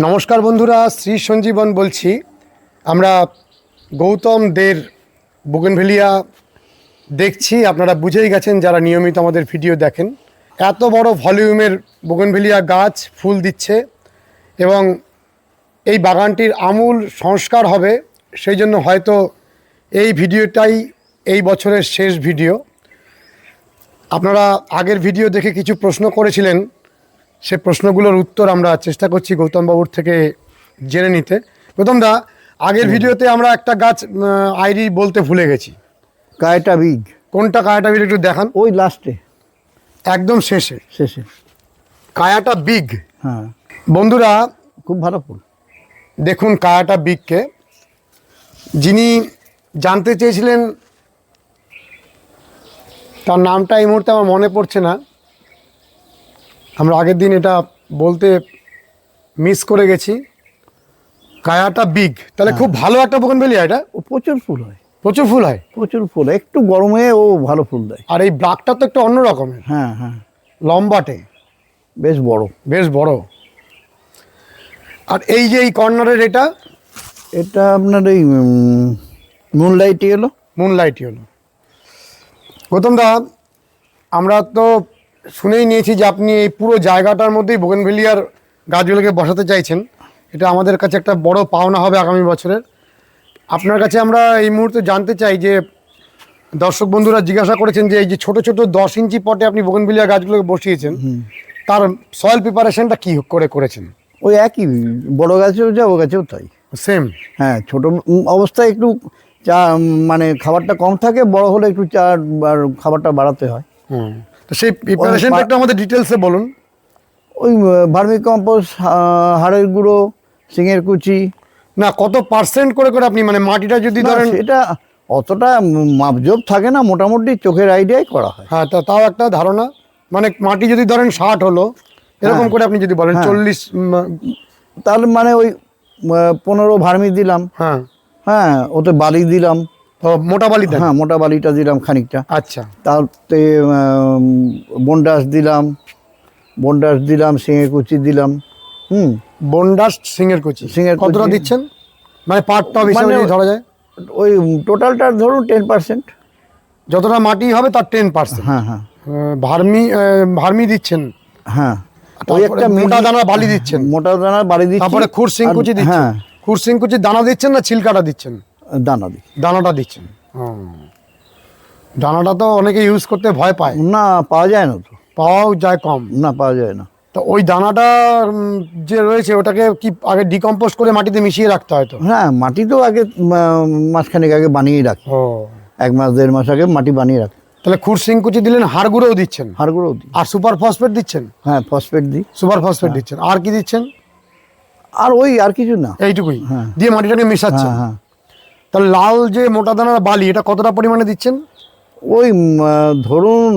নমস্কার বন্ধুরা, শ্রী সঞ্জীবন বলছি। আমরা গৌতম দের বুগেনভেলিয়া দেখছি। আপনারা বুঝেই গেছেন যারা নিয়মিত আমাদের ভিডিও দেখেন। এত বড় ভলিউমের বুগেনভেলিয়া গাছ ফুল দিচ্ছে এবং এই বাগানটির আমূল সংস্কার হবে, সেই জন্য হয়তো এই ভিডিওটাই এই বছরের শেষ ভিডিও। আপনারা আগের ভিডিও দেখে কিছু প্রশ্ন করেছিলেন সে প্রশ্নগুলোর উত্তর আমরা চেষ্টা করছি গৌতম বাবুর থেকে জেনে নিতে। দা আগের ভিডিওতে আমরা একটা গাছ আইডি বলতে ভুলে গেছি। কায়টা বিগ কোনটা কায়াটা বিগ একটু দেখান? ওই লাস্টে একদম শেষে। শেষে। কায়াটা বিগ। হ্যাঁ। বন্ধুরা খুব ভালো ফুল। দেখুন কায়াটা বিগকে। যিনি জানতে চেয়েছিলেন তার নামটা এই মুহূর্তে আমার মনে পড়ছে না। আমরা আগের দিন এটা বলতে মিস করে গেছি। কায়াটা বিগ তাহলে খুব ভালো একটা বোগনভেলিয়া এটা? ও প্রচুর ফুল হয়। প্রচুর ফুল হয়? প্রচুর ফুল। একটু গরমে ও ভালো ফুল দেয়। আর এই ব্লাকটা তো একটু অন্য রকমের। হ্যাঁ হ্যাঁ। লম্বাটে। বেশ বড়। বেশ বড়। আর এই যে এই কর্নারের এটা? এটা আপনার এই মুনলাইটই এলো। মুনলাইটই হলো গৌতম দা আমরা তো শুনেই নিয়েছি যে আপনি এই পুরো জায়গাটার মধ্যেই বোগেনভেলিয়ার গাছগুলোকে বসাতে চাইছেন। এটা আমাদের কাছে একটা বড় পাওনা হবে আগামী বছরের। আপনার কাছে আমরা এই মুহূর্তে জানতে চাই যে দর্শক বন্ধুরা জিজ্ঞাসা করেছেন যে এই যে ছোট ছোট দশ ইঞ্চি পটে আপনি বোগেনভেলিয়া গাছগুলোকে বসিয়েছেন তার সয়েল প্রিপারেশনটা কি করে করেছেন? ওই একই বড় গাছেও যা ও গাছেও তাই। সেম হ্যাঁ ছোট অবস্থায় একটু চা মানে খাবারটা কম থাকে বড় হলে একটু চা খাবারটা বাড়াতে হয়। হুম। তো সেই প্রিপারেশনটা একটু আমাদের ডিটেলসে বলুন। ওই ভার্মি কম্পোস্ট হাড়ের গুঁড়ো সিঙের কুচি। না কত পার্সেন্ট করে করে আপনি মানে মাটিটা যদি ধরেন এটা অতটা মাপজোপ থাকে না মোটামুটি চোখের আইডিয়াই করা হয়। হ্যাঁ তা তাও একটা ধারণা। মানে মাটি যদি ধরেন ষাট হলো এরকম হ্যাঁ। করে আপনি যদি বলেন হ্যাঁ। চল্লিশ তাহলে মানে ওই পনেরো ভার্মি দিলাম। হ্যাঁ। হ্যাঁ ওতে বালি দিলাম। মোটা বালি দেন? হ্যাঁ মোটা বালিটা দিলাম খানিকটা। আচ্ছা। তাতে বন্ডাস দিলাম বন্ডাস দিলাম সিঙে কুচি দিলাম হুম। বন্ডাস সিংয়ের কুচি। সিঙের কতটা দিচ্ছেন? মানে পার্ট টপ হিসাবে মানে- ধরা যায়? ওই টোটালটার ধরুন টেন পার্সেন্ট যতটা মাটি হবে তার টেন পার্সেন্ট হ্যাঁ হ্যাঁ। ভার্মি ভার্মি দিচ্ছেন? হ্যাঁ। ওই একটা মোটা দানা বালি দিচ্ছেন। মোটা দানা বাড়ি দিচ্ছি। তারপরে খুরসিং কুচি দিচ্ছেন। হ্যাঁ। খুরসিং কুচি দানা দিচ্ছেন না ছিলকাটা দিচ্ছেন? দানা দিই। দানাটা দিচ্ছেন? দানাটা তো অনেকে ইউজ করতে ভয় পায়। না পাওয়া যায় না তো। পাওয়াও যায় কম। না পাওয়া যায় না। তো ওই দানাটা যে রয়েছে ওটাকে কি আগে ডিকম্পোস্ট করে মাটিতে মিশিয়ে রাখতে হয় তো? হ্যাঁ মাটি তো আগে মাসখানেক আগে বানিয়ে রাখি। এক মাস দেড় মাস আগে মাটি বানিয়ে রাখি। তাহলে খুরসিং কুচি দিলেন হাড় গুঁড়োও দিচ্ছেন? হাড়গুঁড়ো দিই। আর সুপার ফসফেট দিচ্ছেন? হ্যাঁ ফসফেট দিই। সুপার ফসফেট দিচ্ছেন। আর কি দিচ্ছেন? আর ওই আর কিছু না। এইটুকুই? হ্যাঁ। দিয়ে মাটিটাকে মেশাচ্ছেন? হ্যাঁ হ্যাঁ। তাহলে লাল যে মোটা দানার বালি এটা কতটা পরিমাণে দিচ্ছেন? ওই ধরুন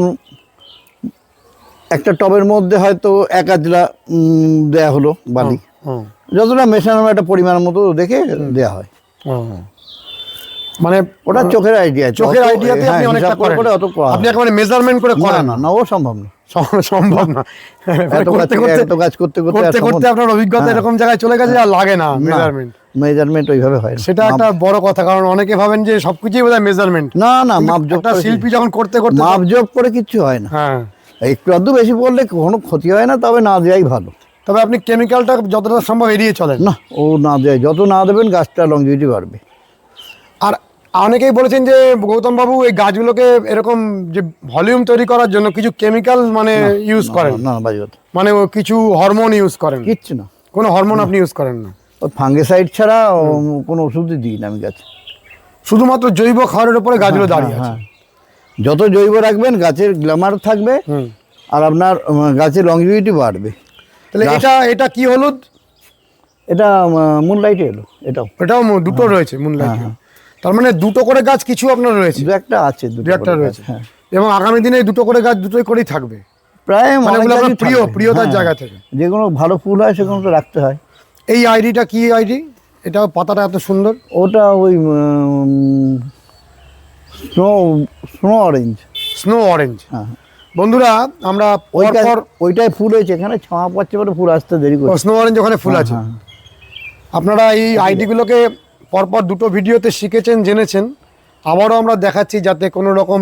একটা টবের মধ্যে হয়তো এক আধলা দেয়া হলো বালি। যতটা মেশানো একটা পরিমাণ মতো দেখে দেয়া হয়। মানে ওটা চোখের আইডিয়া চোখের আইডিয়াতে আপনি অনেকটা করেন। করে অত করা হয়। আপনি একেবারে মেজারমেন্ট করে করেন। না না ও সম্ভব না। সম্ভব না। এত করতে করতে এত গাছ করতে করতে করতে করতে আপনার অভিজ্ঞতা হ্যাঁ। এরকম জায়গায় চলে গেছে আর লাগে না মেজারমেন্ট মেজারমেন্ট ওইভাবে হয় সেটা একটা বড় কথা কারণ অনেকে ভাবেন যে সবকিছুই বোধহয় মেজারমেন্ট না না মাপ যোগ শিল্পী যখন করতে করতে মাপ যোগ করে কিচ্ছু হয় না। হ্যাঁ। একটু আধটু বেশি পড়লে কোনো ক্ষতি হয় না তবে না দেওয়াই ভালো। তবে আপনি কেমিক্যালটা যতটা সম্ভব এড়িয়ে চলেন। না ও না দেয়। যত না দেবেন গাছটা লংজিভিটি বাড়বে। আর অনেকেই বলেছেন যে গৌতম বাবু এই গাছগুলোকে এরকম যে ভলিউম তৈরি করার জন্য কিছু কেমিক্যাল মানে ইউজ করেন। না মানে কিছু হরমোন ইউজ করেন। কিচ্ছু না। কোনো হরমোন আপনি ইউজ করেন না। ফাঙ্গিসাইড ছাড়া কোনো ওষুধই দিই না আমি গাছে। শুধুমাত্র জৈব খাবারের উপরে গাছগুলো দাঁড়িয়ে আছে। হ্যাঁ। যত জৈব রাখবেন গাছের গ্ল্যামার থাকবে আর আপনার গাছের লংজিভিটি বাড়বে। তাহলে এটা এটা কি হলুদ? এটা মুনলাইটে এলো এটাও। এটাও দুটো রয়েছে মুনলাইট তার মানে দুটো করে গাছ কিছু আপনার রয়েছে? দু একটা আছে দুটো দু একটা রয়েছে। হ্যাঁ। এবং আগামী দিনে দুটো করে গাছ দুটোই করেই থাকবে? প্রায় মানে প্রিয়। প্রিয়তার হ্যাঁ। জায়গা থেকে। যে কোনো ভালো ফুল হয় সেগুলো তো রাখতে হয়। এই আইডিটা কি আইডি? এটা পাতাটা এত সুন্দর। ওটা ওই snow snow orange. Snow orange. হ্যাঁ। বন্ধুরা আমরা ওইটা পরপর ওইটাই ফুল হয়েছে। এখানে ছাওয়া পাচ্ছে বলে ফুল আসতে দেরি করে স্নো অরেঞ্জ ওখানে ফুল আছে। হ্যাঁ, আপনারা এই আইডিগুলোকে পরপর দুটো ভিডিওতে শিখেছেন জেনেছেন। আবারও আমরা দেখাচ্ছি যাতে কোনো রকম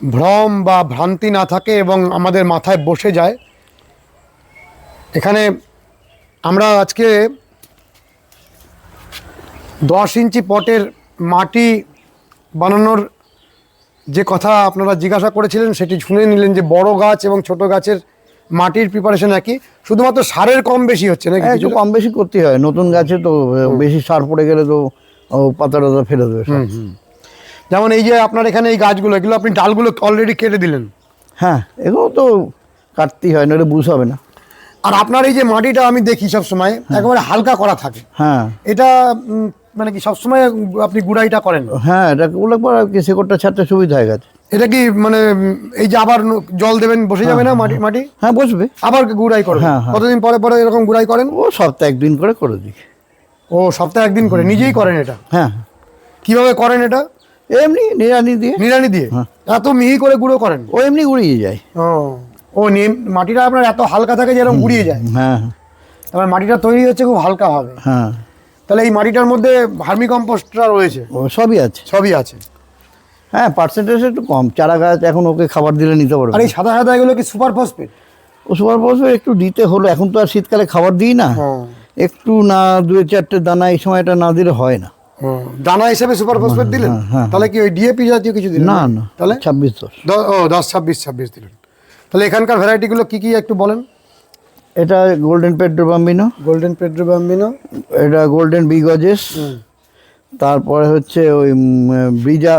ভ্রম বা ভ্রান্তি না থাকে এবং আমাদের মাথায় বসে যায়। এখানে আমরা আজকে দশ ইঞ্চি পটের মাটি বানানোর যে কথা আপনারা জিজ্ঞাসা করেছিলেন সেটি শুনে নিলেন যে বড় গাছ এবং ছোট গাছের মাটির প্রিপারেশন একই। শুধুমাত্র সারের কম বেশি হচ্ছে নাকি হ্যাঁ, একটু কম বেশি করতে হয়। নতুন গাছে তো বেশি সার পড়ে গেলে তো ও, পাতা টাতা ফেলে দেবে। যেমন এই যে আপনার এখানে এই গাছগুলো এগুলো আপনি ডালগুলো অলরেডি কেটে দিলেন? হ্যাঁ এগুলো তো কাটতেই হয় নাহলে বুঝ হবে না। আর আপনার এই যে মাটিটা আমি দেখি সব সময় একেবারে হালকা করা থাকে। হ্যাঁ। এটা মানে কি সবসময় আপনি গুড়াইটা করেন? হ্যাঁ এটা কি শেকড়টা ছাড়তে সুবিধা হয়ে গেছে। এটা কি মানে এই যে আবার জল দেবেন বসে যাবে না মাটি মাটি? হ্যাঁ বসবে। আবার গুড়াই করেন হ্যাঁ, হ্যাঁ। কতদিন পরে পরে এরকম গুড়াই করেন? ও সপ্তাহে একদিন করে করে দিই। ও সপ্তাহে একদিন করে? নিজেই করেন এটা? হ্যাঁ। কীভাবে করেন এটা? এমনি নিরানি দিয়ে। নিড়ানি দিয়ে? হ্যাঁ। এত মিহি করে গুঁড়ো করেন? ও এমনি গুড়িয়ে যায়। ও। ও নিম- মাটিটা আপনার এত হালকা থাকে যে এরকম গুড়িয়ে যায়। হ্যাঁ। তারপর মাটিটা তৈরি হচ্ছে খুব হালকা হবে হ্যাঁ। তাহলে এই মাটিটার মধ্যে ভার্মি কম্পোস্টটা রয়েছে? ও সবই আছে। সবই আছে? হ্যাঁ পার্সেন্টেজ একটু কম। চারা গাছ এখন ওকে খাবার দিলে নিতে পারবে আর এই সাদা সাদা এগুলো কি সুপার ফসফেট ও সুপার ফসফেট একটু দিতে হলো। এখন তো আর শীতকালে খাবার দিই না। একটু না দুই চারটে দানা এই সময়টা না দিলে হয় না। দানা হিসেবে সুপার ফসফেট দিলেন? হ্যাঁ, হ্যাঁ। তাহলে কি ওই ডিএপি জাতীয় কিছু দিলেন? না না। তাহলে? ছাব্বিশ দশ। দ- ও দশ ছাব্বিশ ছাব্বিশ দিলেন। তাহলে এখানকার ভ্যারাইটিগুলো কি কি একটু বলেন? এটা golden Pedro bambino golden Pedro bambino এটা গোল্ডেন বিগজেস তারপরে হচ্ছে ওই ব্রিজা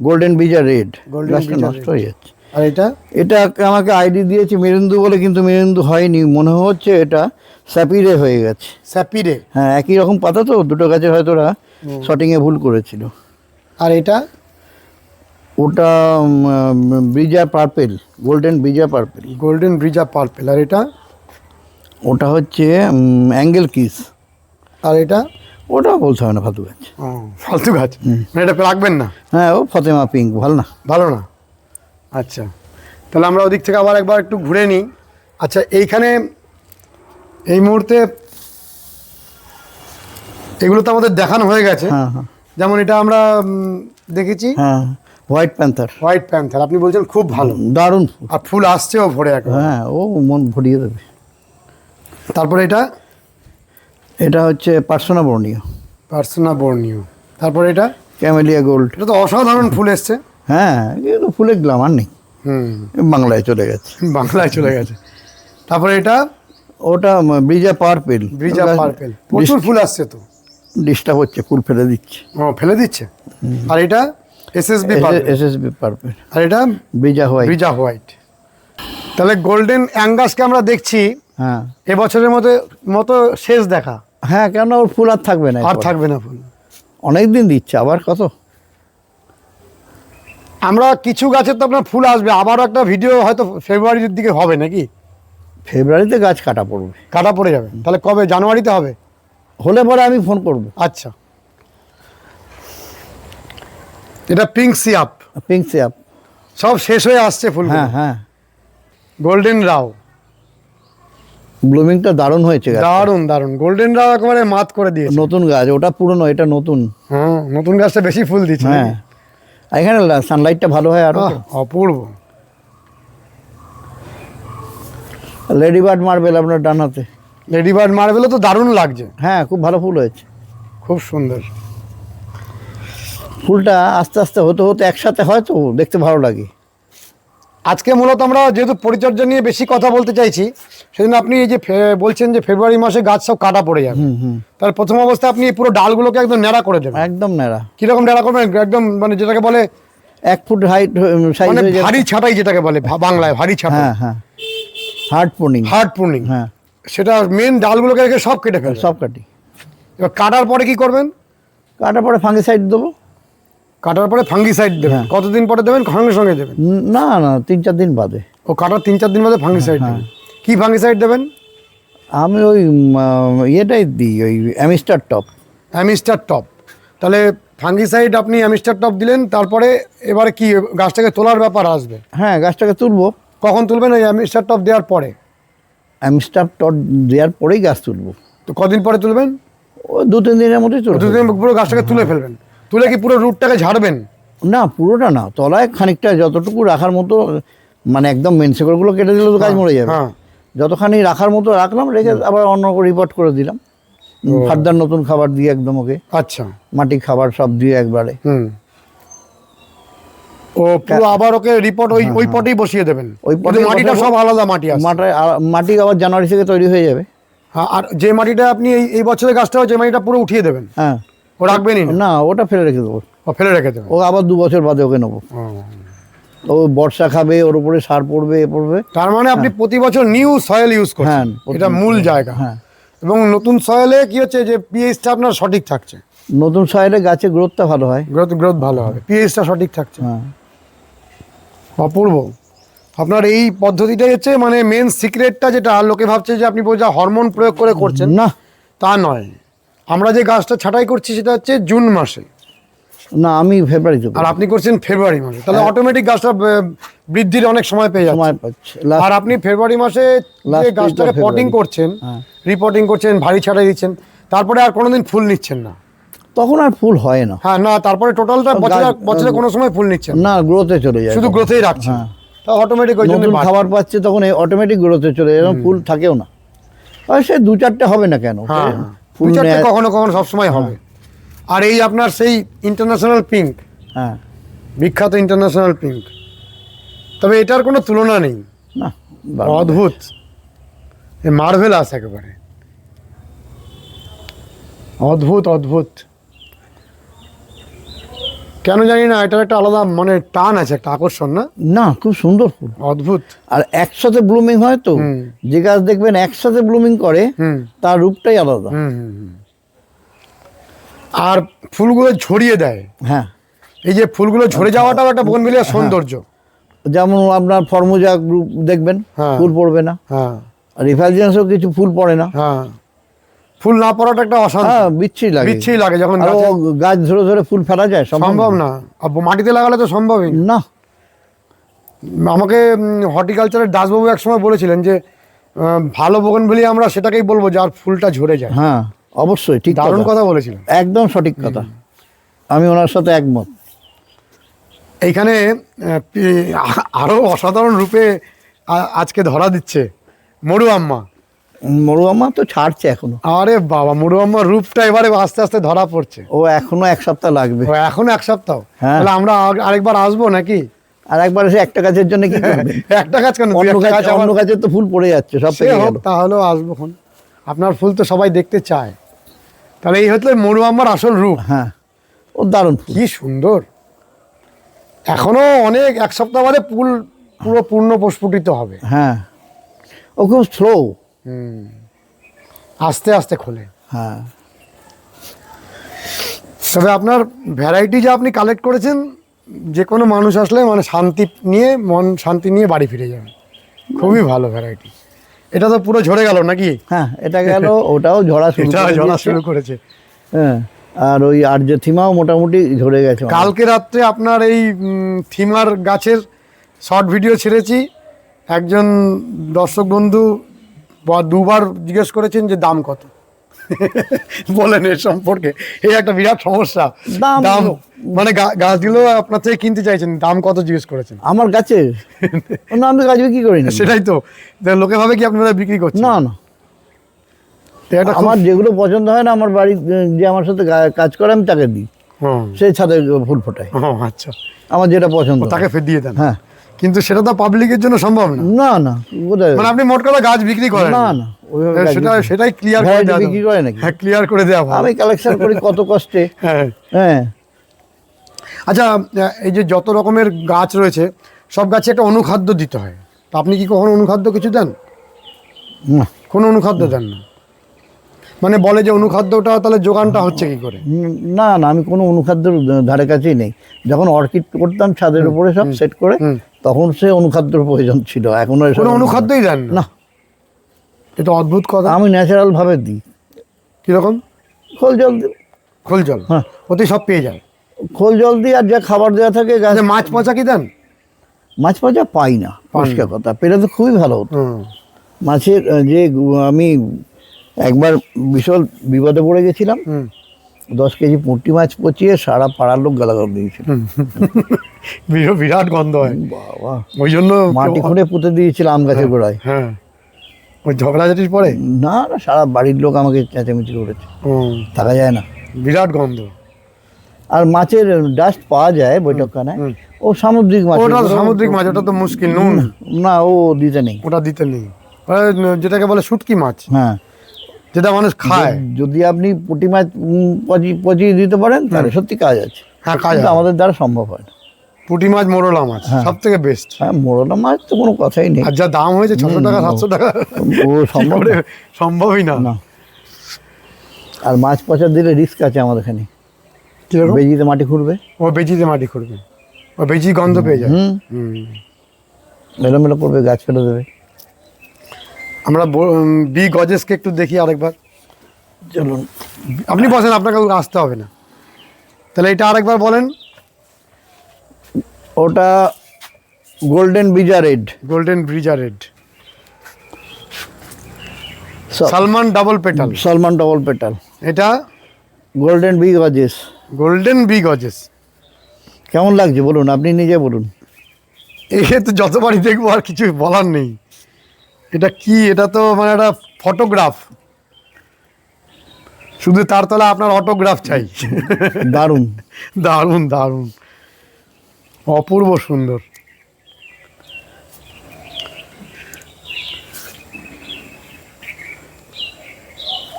গোল্ডেন বিজা রেড Bija নষ্ট হয়ে যাচ্ছে। আর এটা? এটা আমাকে আইডি দিয়েছে মেরুন্দু বলে কিন্তু মেরুন্দু হয়নি। মনে হচ্ছে এটা স্যাপিরে হয়ে গেছে। স্যাপিডে হ্যাঁ একই রকম পাতা তো দুটো গাছের হয়তো ওরা শটিংয়ে ভুল করেছিল। আর এটা? ওটা ব্রিজা পার্পেল গোল্ডেন ব্রিজা পার্পেল। গোল্ডেন ব্রিজা পার্পেল আর এটা? ওটা হচ্ছে অ্যাঙ্গেল কিস। আর এটা? ওটা বলতে হবে না ফালতু গাছ। ফালতু গাছ? মানে এটা রাখবেন না? হ্যাঁ ও ফতেমা পিঙ্ক ভালো না। ভালো না? আচ্ছা। তাহলে আমরা ওদিক থেকে আবার একবার একটু ঘুরে নিই। আচ্ছা এইখানে এই মুহূর্তে এগুলো তো আমাদের দেখানো হয়ে গেছে। হ্যাঁ হ্যাঁ। যেমন এটা আমরা দেখেছি। হ্যাঁ। হোয়াইট প্যান্থার হোয়াইট প্যান্থার আপনি বলছেন খুব ভালো। দারুণ। আর ফুল আসছেও ভরে এখন। হ্যাঁ ও মন ভরিয়ে দেবে। তারপরে এটা? এটা হচ্ছে পার্সোনা বর্ণীয়। পার্সোনা বর্ণীয়। তারপরে এটা? ক্যামেলিয়া গোল্ড এটা তো অসাধারণ ফুল এসছে। হ্যাঁ কিন্তু ফুলের গ্লামার নেই। হুম। বাংলায় চলে গেছে। বাংলায় চলে গেছে। তারপরে এটা? ওটা ব্রিজা পার্পেল ব্রিজা পার্পেল প্রচুর ফুল আসছে তো। ডিস্টার্ব হচ্ছে ফুল ফেলে দিচ্ছে। ও ফেলে দিচ্ছে। আর এটা? SSB purple S S B purple আর এটা? ব্রিজা হোয়াইট ব্রিজা হোয়াইট তাহলে গোল্ডেন অ্যাঙ্গাসকে আমরা দেখছি হ্যাঁ। এবছরের মতো মতো শেষ দেখা। হ্যাঁ কেন ওর ফুল আর থাকবে না আর থাকবে না ফুল। অনেক দিন দিচ্ছে আবার কত? আমরা কিছু গাছের তো আপনার ফুল আসবে আবারও একটা ভিডিও হয়তো ফেব্রুয়ারির দিকে হবে নাকি? ফেব্রুয়ারিতে গাছ কাটা পড়বে। কাটা পড়ে যাবে। তাহলে কবে? জানুয়ারিতে হবে? হলে পরে আমি ফোন করব। আচ্ছা। এটা পিঙ্ক সিয়াপ পিঙ্ক সিয়াপ সব শেষ হয়ে আসছে ফুল হ্যাঁ হ্যাঁ। গোল্ডেন রাও ব্লুমিংটা দারুণ হয়েছে গাছ দারুণ দারুণ গোল্ডেন রাও একেবারে মাত করে দিয়েছে। নতুন গাছ ওটা পুরনো এটা নতুন। হ্যাঁ নতুন গাছটা বেশি ফুল দিচ্ছে হ্যাঁ। এখানে সানলাইটটা ভালো হয় আর। অপূর্ব। লেডি বার্ড মার্বেল আপনার ডানাতে লেডি বার্ড মার্বেলও তো দারুণ লাগছে। হ্যাঁ খুব ভালো ফুল হয়েছে। খুব সুন্দর। ফুলটা আস্তে আস্তে হতে হতে একসাথে হয় তো দেখতে ভালো লাগে। আজকে মূলত আমরা যেহেতু পরিচর্যা নিয়ে বেশি কথা বলতে চাইছি সেজন্য আপনি এই যে বলছেন যে ফেব্রুয়ারি মাসে গাছ সব কাটা পড়ে যাবে। তাহলে প্রথম অবস্থায় আপনি পুরো ডালগুলোকে একদম ন্যাড়া করে দেবেন। একদম নেড়া কীরকম ন্যাড়া করবেন? একদম মানে যেটাকে বলে এক ফুট হাইট মানে ভারী ছাটাই যেটাকে বলে বাংলায় ভারী ছাটাই। হ্যাঁ হ্যাঁ। হার্ড পুনিং হার্ড প্রুনিং হ্যাঁ। সেটা মেন ডালগুলোকে রেখে সব কেটে ফেলবেন। সব কাটি। এবার কাটার পরে কি করবেন? কাটার পরে ফাঙ্গি সাইড দেবো। কাটার পরে ফাঙ্গিসাইড দেবেন। হ্যাঁ। কতদিন পরে দেবেন? সঙ্গে সঙ্গে দেবেন। না না তিন চার দিন বাদে। ও কাটার তিন চার দিন বাদে ফাঙ্গিসাইড হ্যাঁ। দেবেন। কি ফাঙ্গিসাইড দেবেন? আমি ওই ইয়েটাই দিই ওই অ্যামিস্টার টপ। Amistar top. তাহলে ফাঙ্গিসাইড আপনি অ্যামিস্টার টপ দিলেন তারপরে এবারে কি গাছটাকে তোলার ব্যাপার আসবে? হ্যাঁ গাছটাকে তুলবো। কখন তুলবেন ওই অ্যামিস্টার টপ দেওয়ার পরে? অ্যামস্টার টট দেওয়ার পরেই গাছ তুলবো। তো কদিন পরে তুলবেন? ও দু তিন দিনের মধ্যেই তুলবো। দুদিন পুরো গাছটাকে তুলে ফেলবেন। তুলে কি পুরো রুটটাকে ঝাড়বেন? না পুরোটা না তলায় খানিকটা যতটুকু রাখার মতো মানে একদম মেন শেকড়গুলো কেটে দিলে তো গাছ মরে যাবে। হ্যাঁ যতখানি রাখার মতো রাখলাম রেখে আবার অন্য রিপোর্ট করে দিলাম। ফার্দার নতুন খাবার দিয়ে একদম ওকে আচ্ছা। মাটি খাবার সব দিয়ে একবারে। হুম। ও পুরো আবার ওকে রিপোর্ট ওই ওই পটেই বসিয়ে দেবেন? ওই পটেই মাটিটা সব আলাদা মাটি আছে। মাটি মাটি আবার জানুয়ারি থেকে তৈরি হয়ে যাবে। হ্যাঁ, আর যে মাটিটা আপনি এই এই বছরের গাছটা যে মাটিটা পুরো উঠিয়ে দেবেন? হ্যাঁ। ও রাখবেনই না? ওটা ফেলে রেখে দেবো। ও ফেলে রেখে দেবেন ও আবার দু বছর বাদে ওকে নেব। ও। বর্ষা খাবে ওর উপরে সার পড়বে এ পড়বে। তার মানে আপনি প্রতি বছর নিউ সয়েল ইউজ হ্যাঁ, করছেন এটা মূল জায়গা। হ্যাঁ। এবং নতুন সয়েলে কি হচ্ছে যে পিএইচটা আপনার সঠিক থাকছে? নতুন সয়েলে গাছের গ্রোথটা ভালো হয়। গ্রোথ গ্রোথ ভালো হবে। পিএইচটা সঠিক থাকছে। হ্যাঁ। অপূর্ব। আপনার এই পদ্ধতিটাই হচ্ছে মানে মেন সিক্রেটটা যেটা লোকে ভাবছে যে আপনি বোঝা হরমোন প্রয়োগ করে করছেন। না। তা নয়। আমরা যে গাছটা ছাঁটাই করছি সেটা হচ্ছে জুন মাসে। না আমি ফেব্রুয়ারিতে আর আপনি করছেন ফেব্রুয়ারি মাসে। তাহলে অটোমেটিক গাছটা বৃদ্ধির অনেক সময় পেয়ে যাচ্ছে। আর আপনি ফেব্রুয়ারি মাসে যে গাছটাকে পটিং করছেন হ্যাঁ। রিপোর্টিং করছেন ভারী ছাড়াই দিচ্ছেন তারপরে আর কোনোদিন ফুল নিচ্ছেন না। তখন আর ফুল হয় না। হ্যাঁ না তারপরে টোটালটা বছরে বছরে কোনো সময় ফুল নিচ্ছেন না। গ্রোথে চলে যায় শুধু গ্রোথেই রাখছেন। হ্যাঁ। তা অটোমেটিক ওই জন্য খাবার পাচ্ছে তখন অটোমেটিক গ্রোথে চলে যায়। ফুল থাকেও না। সে দু চারটে হবে না কেন? হ্যাঁ। ফুল দু চারটে নেয়- কখনো কখনো সবসময় হবে। আর এই আপনার সেই ইন্টারন্যাশনাল পিঙ্ক হ্যাঁ। বিখ্যাত ইন্টারন্যাশনাল পিঙ্ক তবে এটার কোনো তুলনা নেই। না অদ্ভুত। মার্ভেল আস একেবারে। অদ্ভুত অদ্ভুত। কেন জানি না এটার একটা আলাদা মানে টান আছে একটা আকর্ষণ না? না খুব সুন্দর ফুল। অদ্ভুত। আর একসাথে ব্লুমিং হয় তো যে গাছ দেখবেন একসাথে ব্লুমিং করে তার রূপটাই আলাদা। আর ফুলগুলো ছড়িয়ে দেয়। হ্যাঁ। এই যে ফুলগুলো ঝরে যাওয়াটাও একটা বোনবিলিয়ার সৌন্দর্য। যেমন আপনার ফর্মোজা গ্রুপ দেখবেন হ্যাঁ। ফুল পড়বে না। হ্যাঁ। আর রিফাইজেন্সও কিছু ফুল পড়ে না। হ্যাঁ। ফুল না পড়াটা একটা অশান্তি। হ্যাঁ বিচ্ছিরি লাগে। বিচ্ছিরি লাগে যখন গাছ ধরে ধরে ফুল ফেলা যায় সম্ভব না। আর মাটিতে লাগালে তো সম্ভবই। না। আমাকে হর্টিকালচারের দাসবাবু এক সময় বলেছিলেন যে ভালো বোগন বলি আমরা সেটাকেই বলব যার ফুলটা ঝরে যায়। হ্যাঁ অবশ্যই ঠিক দারুণ কথা বলেছিলেন। একদম সঠিক কথা। আমি ওনার সাথে একমত। এইখানে আহ, পি- আ- আরও অসাধারণ রূপে আজকে ধরা দিচ্ছে মরু আম্মা। মরুয়ামা তো ছাড়ছে এখনও। আরে বাবা মরু রূপটা এবারে আস্তে আস্তে ধরা পড়ছে। ও এখনও এক সপ্তাহ লাগবে। ও এখনও এক সপ্তাহ? হ্যাঁ। তাহলে আমরা আরেকবার আসব নাকি? আর একবার এসে একটা গাছের জন্য কি করবে? একটা গাছ কেন? অন্য গাছ অন্য গাছের তো ফুল পড়ে যাচ্ছে সব পেকে হোক গেল। তাহলেও আসব খন আপনার ফুল তো সবাই দেখতে চায়। তাহলে এই হচ্ছে মরু আম্মার আসল রূপ। হ্যাঁ। ও দারুণ কি সুন্দর। এখনও অনেক এক সপ্তাহ বাদে ফুল পুরো পূর্ণ প্রস্ফুটিত হবে। হ্যাঁ। ও খুব স্লো আস্তে আস্তে খোলে। হ্যাঁ। তবে আপনার ভ্যারাইটি যা আপনি কালেক্ট করেছেন যে কোনো মানুষ আসলে মানে শান্তি নিয়ে মন শান্তি নিয়ে বাড়ি ফিরে যাবে। খুবই ভালো ভ্যারাইটি এটা তো পুরো ঝরে গেল নাকি? হ্যাঁ এটা গেল ওটাও ঝরা শুরু ঝরা শুরু করেছে। হ্যাঁ আর ওই আর্য থিমাও মোটামুটি ঝরে গেছে। কালকে রাত্রে আপনার এই থিমার গাছের শর্ট ভিডিও ছেড়েছি। একজন দর্শক বন্ধু দুবার জিজ্ঞেস করেছেন যে দাম কত? বলেন এর সম্পর্কে। এই একটা বিরাট সমস্যা। দাম- মানে গাছগুলো আপনার থেকে কিনতে চাইছেন দাম কত জিজ্ঞেস করেছেন? আমার গাছে না আমি গাছ বিক্রি করি না। সেটাই তো। লোকে ভাবে কি আপনারা বিক্রি করছেন? না না। আমার যেগুলো পছন্দ হয় না আমার বাড়ি যে আমার সাথে কাজ করে আমি তাকে দিই। হুম, সে ছাদে ফুল ফোটায় আচ্ছা। আমার যেটা পছন্দ তাকে ফের দিয়ে দেন। হ্যাঁ। কিন্তু সেটা তো পাবলিকের জন্য সম্ভব না। না না মানে আপনি মোট কথা গাছ বিক্রি করেন। না না হ্যাঁ, সেটা সেটাই ক্লিয়ার করে Variety দেওয়া বিক্রি করে নাকি? হ্যাঁ ক্লিয়ার করে দেওয়া আমি কালেকশন করি কত কষ্টে। হ্যাঁ। হ্যাঁ। আচ্ছা এই যে যত রকমের গাছ রয়েছে সব গাছে একটা অনুখাদ্য দিতে হয়। তা আপনি কি কখনো অনুখাদ্য কিছু দেন? না। কোনো অনুখাদ্য দেন না। মানে বলে যে অনুখাদ্যটা তাহলে যোগানটা হচ্ছে কি করে? না না আমি কোনো অনুখাদ্যর ধারে কাছেই নেই। যখন অর্কিড করতাম ছাদের উপরে সব সেট করে। তখন সে অনুখাদ্যর প্রয়োজন ছিল এখন কোনো অনুখাদ্যই দেন না? এটা অদ্ভুত কথা। আমি ন্যাচারাল ভাবে দিই। কীরকম? খোল জল দিই। খোল জল? হ্যাঁ। ওতে সব পেয়ে যায় খোল জল দিয়ে আর যা খাবার দেওয়া থাকে গাছ আচ্ছা মাছ পচা কি দেন? মাছ পচা পাই না পরিষ্কার কথা। পেলে তো খুবই ভালো হতো। মাছের যে আমি একবার বিশাল বিপদে পড়ে গেছিলাম। দশ কেজি পুঁটি মাছ পচিয়ে সারা পাড়ার লোক গালাগাল দিয়েছিল। বিরাট গন্ধ হয়। বাবা। ওই জন্য মাটি খুঁড়ে পুঁতে দিয়েছিল আম গাছের গোড়ায়। হ্যাঁ। ওই ঝগড়াঝাটির পরে? না না সারা বাড়ির লোক আমাকে চেঁচামেচি করেছে। থাকা যায় না। বিরাট গন্ধ। আর মাছের ডাস্ট পাওয়া যায় বৈঠকখানায়। ও সামুদ্রিক মাছ। ওটা সামুদ্রিক মাছ ওটা তো মুশকিল নুন। না ও দিতে নেই। ওটা দিতে নেই। যেটাকে বলে শুটকি মাছ। হ্যাঁ। যেটা মানুষ খায়। যদি আপনি পুঁটি মাছ পচিয়ে দিতে পারেন তাহলে সত্যি কাজ আছে। হ্যাঁ কাজ আমাদের দ্বারা সম্ভব হয় না। পুঁটি মাছ মোরলা মাছ হ্যাঁ। সব থেকে বেস্ট হ্যাঁ মোড়না মাছ তো কোনো কথাই নেই। আর যা দাম হয়েছে ছশো টাকা সাতশো টাকা ও সম্ভব সম্ভবই না। না। আর মাছ পচা দিলে রিস্ক আছে আমাদের এখানে। বেজিতে মাটি খুঁড়বে। ও বেজিতে মাটি খুঁড়বে। ও বেজি গন্ধ পেয়ে যায়। হুম। হুম। মেলোমেলো করবে গাছ ফেলে দেবে। আমরা ব- গজেসকে একটু দেখি আরেকবার। চলুন। আপনি বসেন আপনাকে আসতে হবে না। তাহলে এটা আরেকবার বলেন। ওটা গোল্ডেন ব্রিজা red golden Brezza red salmon double petal salmon double petal এটা? গোল্ডেন বি গজেস গোল্ডেন বি গজেস কেমন লাগছে? বলুন আপনি নিজে বলুন। এ তো যতবারই দেখব আর কিছু বলার নেই। এটা কি? এটা তো মানে একটা ফটোগ্রাফ শুধু তার তলা আপনার অটোগ্রাফ চাই। দারুণ। দারুণ দারুণ। অপূর্ব সুন্দর।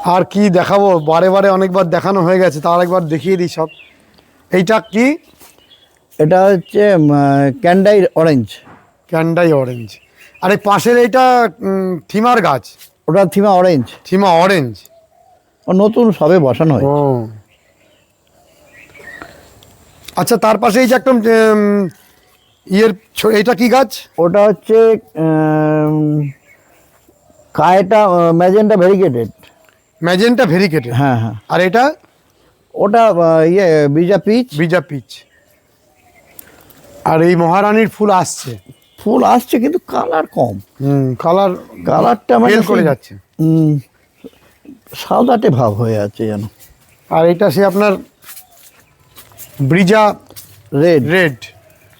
আর কি দেখাবো? বারে বারে অনেকবার দেখানো হয়ে গেছে তার একবার দেখিয়ে দিই সব। এইটা কি? এটা হচ্ছে ক্যান্ডাই অরেঞ্জ ক্যান্ডাই অরেঞ্জ আর এই পাশের এইটা থিমার গাছ। ওটা থিমা অরেঞ্জ থিমা অরেঞ্জ ও নতুন সবে বসানো হয়। আচ্ছা তার পাশে এই যে একটা উম, ইয়ের এইটা কি গাছ? ওটা হচ্ছে কায়টা ম্যাজেন্টা ভেরিগেটেড। ম্যাজেন্টা ভেরিকেটেড হ্যাঁ হ্যাঁ। আর এটা? ওটা ইয়ে বিজা পিচ। বিজা পিচ। আর এই মহারানীর ফুল আসছে। ফুল আসছে কিন্তু কালার কম। হুম কালার কালারটা মানে করে যাচ্ছে। সাদাটে ভাব হয়ে আছে যেন। আর এটা সে আপনার ব্রিজা রেড রেড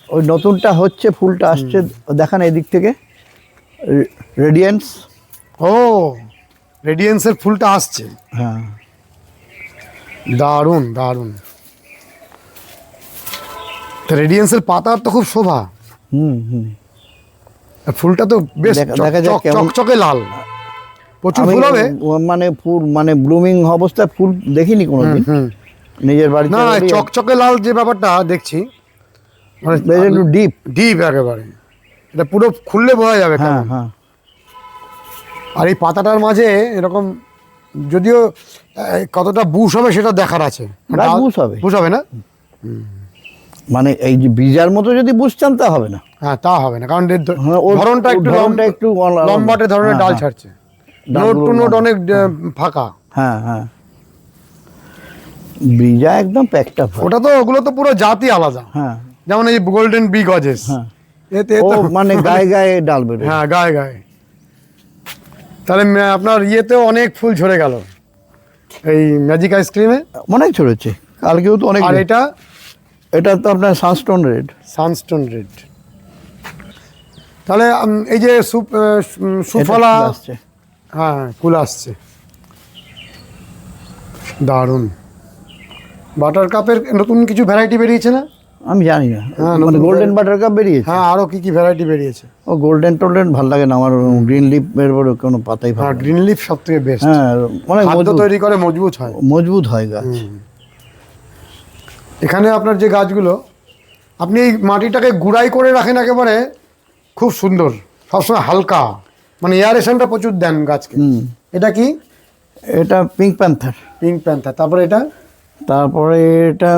ওই নতুনটা হচ্ছে ফুলটা আসছে দেখান এদিক থেকে। রেডিয়েন্স ও রেডিয়েন্সের ফুলটা আসছে। হ্যাঁ। দারুণ দারুণ। রেডিয়েন্সের পাতার তো খুব শোভা। হুম হুম। ফুলটা তো বেশ চকচকে লাল। প্রচুর ফুল হবে। মানে ফুল মানে ব্লুমিং অবস্থায় ফুল দেখিনি কোনোদিন। নিজের বাড়িতে না চকচকে লাল যে ব্যাপারটা দেখছি মানে একটু ডিপ ডিপ একেবারে। এটা পুরো খুললে বোঝা যাবে হ্যাঁ হ্যাঁ। আর এই পাতাটার মাঝে এরকম যদিও কতটা বুশ হবে সেটা দেখার আছে। বুশ হবে। বুশ হবে না? মানে এই যে বীজার মতো যদি বুঝতাম তা হবে না। হ্যাঁ তা হবে না কারণ এর হ্যাঁ, ধরনটা একটু লম্বা- একটু লম্বাটে ধরনের হ্যাঁ, ডাল হ্যাঁ। ছাড়ছে। নোট টু নোট অনেক ফাঁকা। হ্যাঁ হ্যাঁ। বীজা একদম প্যাকটা ওটা তো ওগুলো তো পুরো জাতি আলাদা। হ্যাঁ। যেমন এই গোল্ডেন বি গজেস হ্যাঁ। এতে তো মানে গায়ে গায়ে ডাল বেরোয়। হ্যাঁ গায়ে গায়ে। তাহলে আপনার ইয়েতেও অনেক ফুল ঝরে গেল। এই ম্যাজিক আইসক্রিমে অনেক ছড়েছে কালকেও তো অনেক আর এটা? এটা তো আপনার সানস্টোন রেড সানস্টোন রেড তাহলে এই যে সুফলা হ্যাঁ কুল আসছে। দারুণ। বাটার কাপের নতুন কিছু ভ্যারাইটি বেরিয়েছে না? আমি জানি না। হ্যাঁ, মানে গোল্ডেন বাটার কাপ বেরিয়েছে? হ্যাঁ আরও কি কি ভ্যারাইটি বেরিয়েছে? ও গোল্ডেন টোল্ডেন ভালো লাগে না আমার গ্রিন লিপ এর বড় কোনো পাতাই ভালো। গ্রিন লিফ সব থেকে বেস্ট হ্যাঁ অনেক তৈরি করে মজবুত হয়। মজবুত হয় গাছ। এখানে আপনার যে গাছগুলো আপনি এই মাটিটাকে গুড়াই করে রাখেন একেবারে খুব সুন্দর সবসময় হালকা। মানে এয়ারেশনটা প্রচুর দেন গাছকে। এটা কি? এটা পিঙ্ক প্যান্থার পিঙ্ক প্যান্থার তারপরে এটা? তারপরে এটা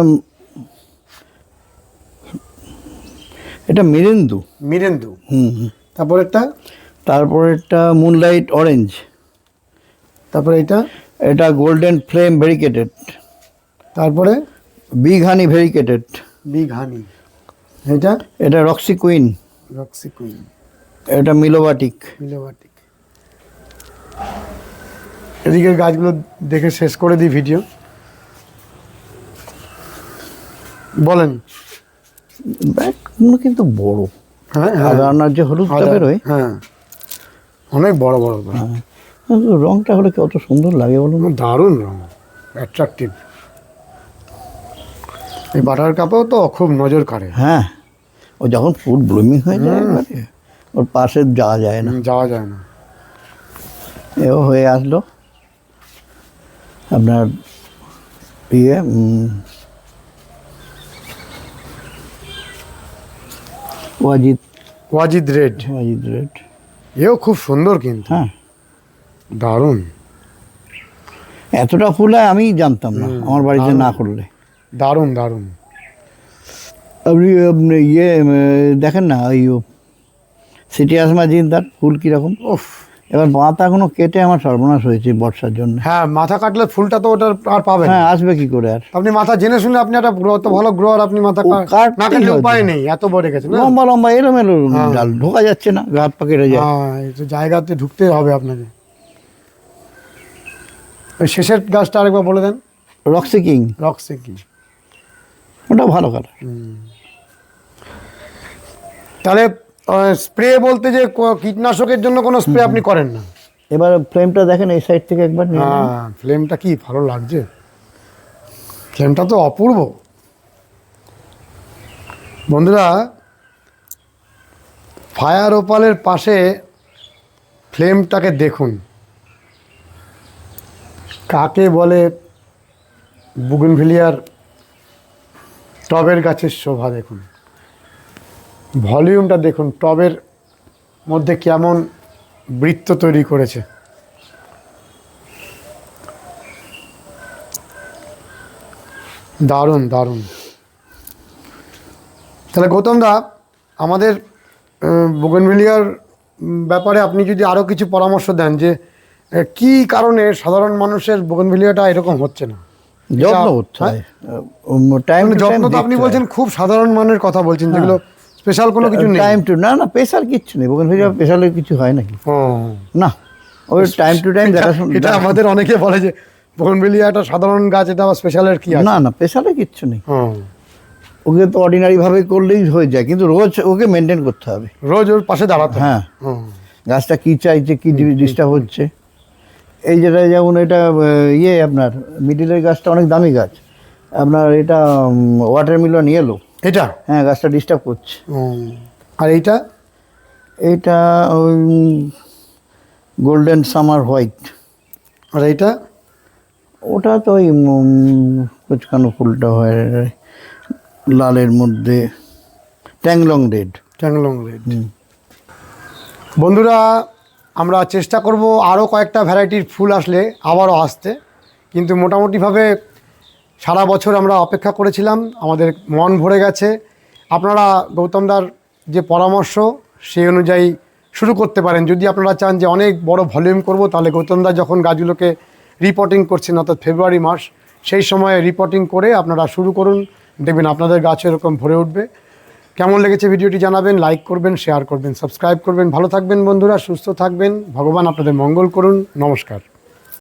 এটা মিরেন্দু। মিরেন্দু। হুম। হুম। তারপরে এটা? তারপরে এটা মুনলাইট অরেঞ্জ তারপরে এটা? এটা গোল্ডেন ফ্লেম ভেরিকেটেড তারপরে? Big honey variegated big honey এটা? এটা রক্সি কুইন রক্সি কুইন এটা মিলোবাটিক মিলোবাটিক এদিকের গাছগুলো দেখে শেষ করে দিই ভিডিও বলেন। ব্যাগগুলো কিন্তু বড়। হ্যাঁ আদা আনার যে হলুদটা বেরোয় হ্যাঁ। অনেক বড় বড় হ্যাঁ। কিন্তু রংটা হলে কত সুন্দর লাগে বলুন? দারুণ রং। অ্যাট্রাকটিভ এই বাটার কাপেও তো খুব নজর কাড়ে। হ্যাঁ। ও যখন ফুল ব্লুমিং হয়ে যায় একবারে, ওর পাশে যাওয়া যায় না। যাওয়া যায় না। এও হয়ে আসলো। আপনার ইয়ে ওয়াজিদ ওয়াজিদ রেড। ওয়াজিদ রেড। এও খুব সুন্দর কিন্তু। হ্যাঁ। দারুণ। এতটা ফুল হয় আমি জানতাম না। আমার বাড়িতে না করলে। দারুণ দারুণ। আপনি আপনি ইয়ে দেখেন না ওই সিটি আসমা জিন্দার ফুল কীরকম? উফ। এবার পাতাগুলো কেটে আমার সর্বনাশ হয়েছে বর্ষার জন্য। হ্যাঁ মাথা কাটলে ফুলটা তো ওটার আর পাবে হ্যাঁ আসবে কি করে আর? আপনি মাথা জেনে শুনে আপনি একটা গ্রো তো ভালো গ্রোয়ার আপনি মাথা না কাটলে উপায় নেই এত বড় গেছে লম্বা লম্বা এলোমেলো হ্যাঁ। ডাল ঢোকা যাচ্ছে না গাছ পা কেটে যায়। হ্যাঁ এই তো জায়গাতে ঢুকতে হবে আপনাকে। ওই শেষের গাছটা আরেকবার বলে দেন। Roxy king. রক্সে কি। ওটা ভালো কালার। তাহলে স্প্রে বলতে যে কীটনাশকের জন্য কোনো স্প্রে আপনি করেন না? এবার ফ্লেমটা দেখেন এই সাইড থেকে একবার নিয়ে হ্যাঁ ফ্লেমটা কি ভালো লাগছে? ফ্লেমটা তো অপূর্ব। বন্ধুরা ফায়ার ওপালের পাশে ফ্লেমটাকে দেখুন। কাকে বলে বুগনভিলিয়ার টবের গাছের শোভা দেখুন। ভলিউমটা দেখুন টবের মধ্যে কেমন বৃত্ত তৈরি করেছে। দারুণ দারুণ। তাহলে গৌতম দা আমাদের বুগনভেলিয়ার ব্যাপারে আপনি যদি আরও কিছু পরামর্শ দেন যে কি কারণে সাধারণ মানুষের বুগনভেলিয়াটা এরকম হচ্ছে না? যত্ন করতে হয়? টাইম মানে যত্ন তো আপনি বলছেন খুব সাধারণ মানের কথা বলছেন যেগুলো স্পেশাল কোনো কিছু নেই। টাইম টু না না প্রেশার কিছু নেই। ওখানে প্রেশারের কিছু হয় নাকি? না। ওই টাইম টু টাইম এটা- দেখাশোনা এটা আমাদের অনেকে বলে যে বুগনভেলিয়া একটা সাধারণ গাছ এটা আবার স্পেশালের কি আছে? না না প্রেশারে কিচ্ছু নেই। ওকে তো অর্ডিনারি ভাবে করলেই হয়ে যায় কিন্তু রোজ ওকে মেনটেন করতে হবে। রোজ ওর পাশে দাঁড়াতে হয়। গাছটা কি চাইছে কি ডিস্টার্ব হচ্ছে? এই যেটা যেমন এটা ইয়ে আপনার মিডিলের গাছটা অনেক দামি গাছ। আপনার এটা ওয়াটার মিলন ইয়েলো এটা? হ্যাঁ গাছটা ডিস্টার্ব করছে। আর এইটা? এইটা ওই গোল্ডেন সামার হোয়াইট আর এইটা? ওটা তো ওই কুচকানো ফুলটা হয় লালের মধ্যে। ট্যাংলং রেড ট্যাংলং রেড বন্ধুরা আমরা চেষ্টা করব আরও কয়েকটা ভ্যারাইটির ফুল আসলে আবারও আসতে। কিন্তু মোটামুটিভাবে সারা বছর আমরা অপেক্ষা করেছিলাম, আমাদের মন ভরে গেছে। আপনারা গৌতমদার যে পরামর্শ, সেই অনুযায়ী শুরু করতে পারেন। যদি আপনারা চান যে অনেক বড় ভলিউম করব, তাহলে গৌতমদা যখন গাছগুলোকে রিপোর্টিং করছেন, অর্থাৎ ফেব্রুয়ারি মাস, সেই সময়ে রিপোর্টিং করে আপনারা শুরু করুন। দেখবেন আপনাদের গাছ এরকম ভরে উঠবে। কেমন লেগেছে ভিডিওটি জানাবেন লাইক করবেন শেয়ার করবেন সাবস্ক্রাইব করবেন। ভালো থাকবেন বন্ধুরা, সুস্থ থাকবেন। ভগবান আপনাদের মঙ্গল করুন। নমস্কার।